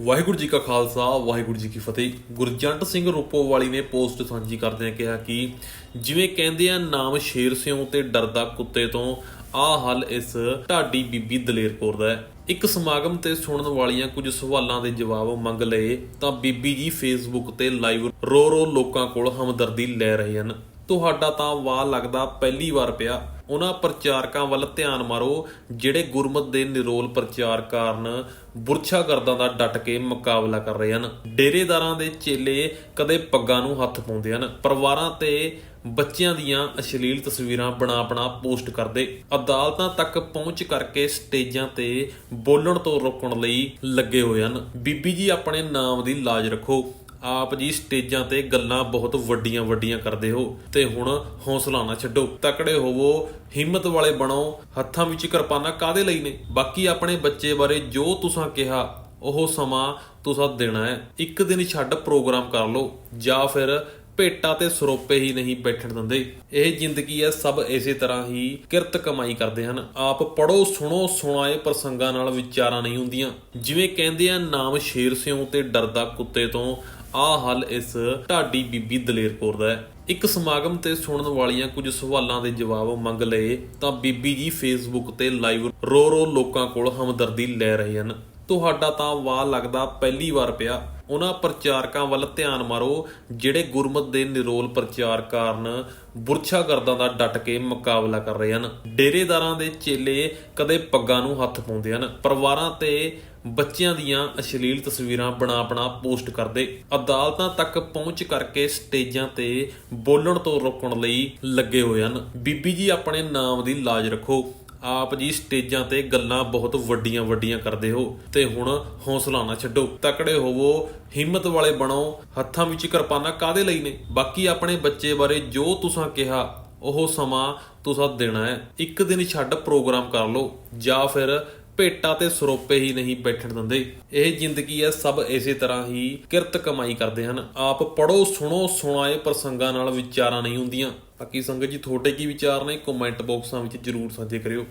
ਵਾਹਿਗੁਰੂ ਜੀ ਕਾ ਖਾਲਸਾ, ਵਾਹਿਗੁਰੂ ਜੀ ਕੀ ਫਤਿਹ। ਗੁਰਜੰਟ ਸਿੰਘ ਰੂਪੋਵਾਲੀ ਨੇ ਪੋਸਟ ਸਾਂਝੀ ਕਰਦਿਆਂ ਕਿਹਾ ਕਿ ਜਿਵੇਂ ਕਹਿੰਦੇ ਆ, ਨਾਮ ਸ਼ੇਰ ਸਿਉ ਤੇ ਡਰਦਾ ਕੁੱਤੇ ਤੋਂ ਆ ਹੱਲ ਇਸ ਢਾਡੀ ਬੀਬੀ ਦਲੇਰ ਕੌਰ ਦਾ ਹੈ। ਇੱਕ ਸਮਾਗਮ ਤੇ ਸੁਣਨ ਵਾਲੀਆਂ ਕੁਝ ਸਵਾਲਾਂ ਦੇ ਜਵਾਬ ਮੰਗ ਲਏ ਤਾਂ ਬੀਬੀ ਜੀ ਫੇਸਬੁੱਕ ਤੇ ਲਾਈਵ ਰੋ ਰੋ ਲੋਕਾਂ ਕੋਲ ਹਮਦਰਦੀ ਲੈ ਰਹੇ ਹਨ। ਤੁਹਾਡਾ ਤਾਂ ਵਾਹ ਲੱਗਦਾ ਪਹਿਲੀ ਵਾਰ ਪਿਆ। ਉਹਨਾਂ ਪ੍ਰਚਾਰਕਾਂ ਵੱਲ ਧਿਆਨ ਮਾਰੋ, ਜਿਹੜੇ ਗੁਰਮਤ ਦੇ ਨਿਰੋਲ ਪ੍ਰਚਾਰ ਕਾਰਨ ਬੁਰਛਾ ਗਰਦਾਂ ਦਾ ਡਟ ਕੇ ਮੁਕਾਬਲਾ ਕਰ ਰਹੇ ਹਨ। ਡੇਰੇਦਾਰਾਂ ਦੇ ਚੇਲੇ ਕਦੇ ਪੱਗਾਂ ਨੂੰ ਹੱਥ ਪਾਉਂਦੇ ਹਨ। ਪਰਿਵਾਰਾਂ ਤੇ ਬੱਚਿਆਂ ਦੀਆਂ ਅਸ਼ਲੀਲ ਤਸਵੀਰਾਂ ਬਣਾ ਬਣਾ ਪੋਸਟ ਕਰਦੇ। ਅਦਾਲਤਾਂ ਤੱਕ ਪਹੁੰਚ ਕਰਕੇ ਸਟੇਜਾਂ ਤੇ ਬੋਲਣ ਤੋਂ ਰੋਕਣ ਲਈ ਲੱਗੇ ਹੋਏ ਹਨ। ਬੀਬੀ ਜੀ, ਆਪਣੇ ਨਾਮ ਦੀ ਲਾਜ ਰੱਖੋ। ਆਪ ਜੀ ਸਟੇਜਾਂ ਤੇ ਗੱਲਾਂ ਬਹੁਤ ਵੱਡੀਆਂ ਵੱਡੀਆਂ ਕਰਦੇ ਹੋ ਤੇ ਹੁਣ ਹੌਸਲਾ ਨਾ ਛੱਡੋ। ਤਕੜੇ ਹੋਵੋ, ਹਿੰਮਤ ਵਾਲੇ ਬਣੋ, ਹੱਥਾਂ ਵਿੱਚ ਕਿਰਪਾਨਾਂ ਕਾਦੇ ਲਈ ਨੇ? ਬਾਕੀ ਆਪਣੇ ਬੱਚੇ ਬਾਰੇ ਜੋ ਤੁਸੀਂ ਕਿਹਾ, ਉਹ ਸਮਾਂ ਤੁਸੀਂ ਦੇਣਾ ਹੈ। ਇੱਕ ਦਿਨ ਛੱਡ ਪ੍ਰੋਗਰਾਮ ਕਰ ਲਓ, ਜਾਂ ਫਿਰ ਭੇਟਾਂ ਤੇ ਸਰੋਪੇ ਹੀ ਨਹੀਂ ਬੈਠਣ ਦਿੰਦੇ। ਇਹ ਜ਼ਿੰਦਗੀ ਹੈ, ਸਭ ਇਸੇ ਤਰ੍ਹਾਂ ਹੀ ਕਿਰਤ ਕਮਾਈ ਕਰਦੇ ਹਨ। ਆਪ ਪੜੋ ਸੁਣੋ, ਸੁਣਾਏ ਪ੍ਰਸੰਗਾਂ ਨਾਲ ਵਿਚਾਰਾਂ ਨਹੀਂ ਹੁੰਦੀਆਂ। ਜਿਵੇਂ ਕਹਿੰਦੇ ਆ, ਨਾਮ ਸ਼ੇਰ ਸਿਉ ਤੇ ਡਰਦਾ ਕੁੱਤੇ ਤੋਂ। ਆ ਹੱਲ ਇਸ ਢਾਡੀ ਬੀਬੀ ਦਲੇਰ ਕੌਰ ਦਾ ਹੈ। ਇੱਕ ਸਮਾਗਮ ਤੇ ਸੁਣਨ ਵਾਲੀਆਂ ਕੁਝ ਸਵਾਲਾਂ ਦੇ ਜਵਾਬ ਮੰਗ ਲਏ ਤਾਂ ਬੀਬੀ ਜੀ ਫੇਸਬੁੱਕ ਤੇ ਲਾਈਵ ਰੋ ਰੋ ਲੋਕਾਂ ਕੋਲ ਹਮਦਰਦੀ ਲੈ ਰਹੇ ਹਨ। ਤੁਹਾਡਾ ਤਾਂ ਵਾਹ ਲੱਗਦਾ ਪਹਿਲੀ ਵਾਰ ਪਿਆ। ਉਹਨਾਂ ਪ੍ਰਚਾਰਕਾਂ ਵੱਲ ਧਿਆਨ ਮਾਰੋ, ਜਿਹੜੇ ਗੁਰਮਤ ਦੇ ਨਿਰੋਲ ਪ੍ਰਚਾਰ ਕਾਰਨ ਬੁਰਛਾ ਗਰਦਾਂ ਦਾ ਡਟ ਕੇ ਮੁਕਾਬਲਾ ਕਰ ਰਹੇ ਹਨ। ਡੇਰੇਦਾਰਾਂ ਦੇ ਚੇਲੇ ਕਦੇ ਪੱਗਾਂ ਨੂੰ ਹੱਥ ਪਾਉਂਦੇ ਹਨ। ਪਰਿਵਾਰਾਂ ਤੇ ਬੱਚਿਆਂ ਦੀਆਂ ਅਸ਼ਲੀਲ ਤਸਵੀਰਾਂ ਬਣਾ ਬਣਾ ਪੋਸਟ ਕਰਦੇ। ਅਦਾਲਤਾਂ ਤੱਕ ਪਹੁੰਚ ਕਰਕੇ ਸਟੇਜਾਂ ਤੇ ਬੋਲਣ ਤੋਂ ਰੋਕਣ ਲਈ ਲੱਗੇ ਹੋਏ ਹਨ। ਬੀਬੀ ਜੀ, ਆਪਣੇ ਨਾਮ ਦੀ ਲਾਜ ਰੱਖੋ। ਆਪ ਜੀ ਸਟੇਜਾਂ ਤੇ ਗੱਲਾਂ ਬਹੁਤ ਵੱਡੀਆਂ ਵੱਡੀਆਂ ਕਰਦੇ ਹੋ ਤੇ ਹੁਣ ਹੌਸਲਾ ਨਾ ਛੱਡੋ। ਤਕੜੇ ਹੋਵੋ, ਹਿੰਮਤ ਵਾਲੇ ਬਣੋ, ਹੱਥਾਂ ਵਿੱਚ ਕਿਰਪਾਨਾਂ ਕਾਦੇ ਲਈ ਨੇ? ਬਾਕੀ ਆਪਣੇ ਬੱਚੇ ਬਾਰੇ ਜੋ ਤੁਸੀਂ ਕਿਹਾ, ਉਹ ਸਮਾਂ ਤੁਸੀਂ ਦੇਣਾ ਹੈ। ਇੱਕ ਦਿਨ ਛੱਡ ਪ੍ਰੋਗਰਾਮ ਕਰ ਲਓ। ਜਾਂ ਫਿਰ ਭੇਟਾਂ ਤੇ ਸਰੋਪੇ ਹੀ ਨਹੀਂ ਬੈਠਣ ਦਿੰਦੇ। ਇਹ ਜ਼ਿੰਦਗੀ ਹੈ, ਸਭ ਇਸੇ ਤਰ੍ਹਾਂ ਹੀ ਕਿਰਤ ਕਮਾਈ ਕਰਦੇ ਹਨ। ਆਪ ਪੜੋ ਸੁਣੋ, ਸੁਣਾਏ ਪ੍ਰਸੰਗਾਂ ਨਾਲ ਵਿਚਾਰਾਂ ਨਹੀਂ ਹੁੰਦੀਆਂ। ਬਾਕੀ ਸੰਗਤ ਜੀ, ਤੁਹਾਡੇ ਕੀ ਵਿਚਾਰ ਨੇ? ਕਮੈਂਟ ਬਾਕਸਾਂ ਵਿੱਚ ਜਰੂਰ ਸਾਂਝੇ ਕਰਿਓ।